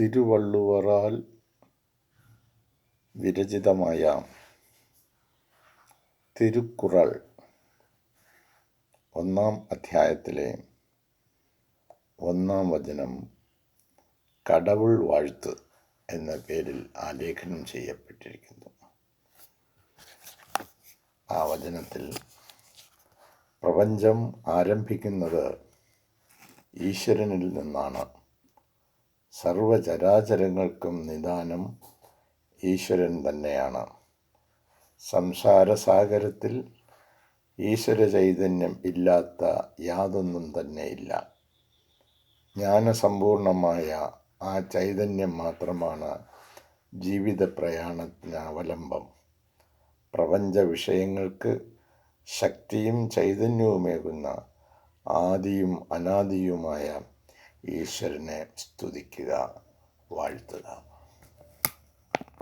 തിരുവള്ളുവറാൽ വിരചിതമായ. തിരുക്കുറൾ ഒന്നാം അധ്യായത്തിലെ ഒന്നാം വചനം കടവുൾ വാഴ്ത്ത് എന്ന പേരിൽ ആലേഖനം ചെയ്യപ്പെട്ടിരിക്കുന്നു. ആ വചനത്തിൽ പ്രപഞ്ചം ആരംഭിക്കുന്നത് ഈശ്വരനിൽ നിന്നാണ്. സർവചരാചരങ്ങൾക്കും നിദാനം ഈശ്വരൻ തന്നെയാണ്. സംസാരസാഗരത്തിൽ ഈശ്വര ചൈതന്യം ഇല്ലാത്ത യാതൊന്നും തന്നെയില്ല. ജ്ഞാനസമ്പൂർണമായ ആ ചൈതന്യം മാത്രമാണ് ജീവിത പ്രയാണത്തിന് അവലംബം പ്രപഞ്ച വിഷയങ്ങൾക്ക് ശക്തിയും ചൈതന്യവുമേകുന്ന ആദിയും അനാദിയുമായ ഈശ്വരനെ സ്തുതിക്കുക വാഴ്ത്തുക.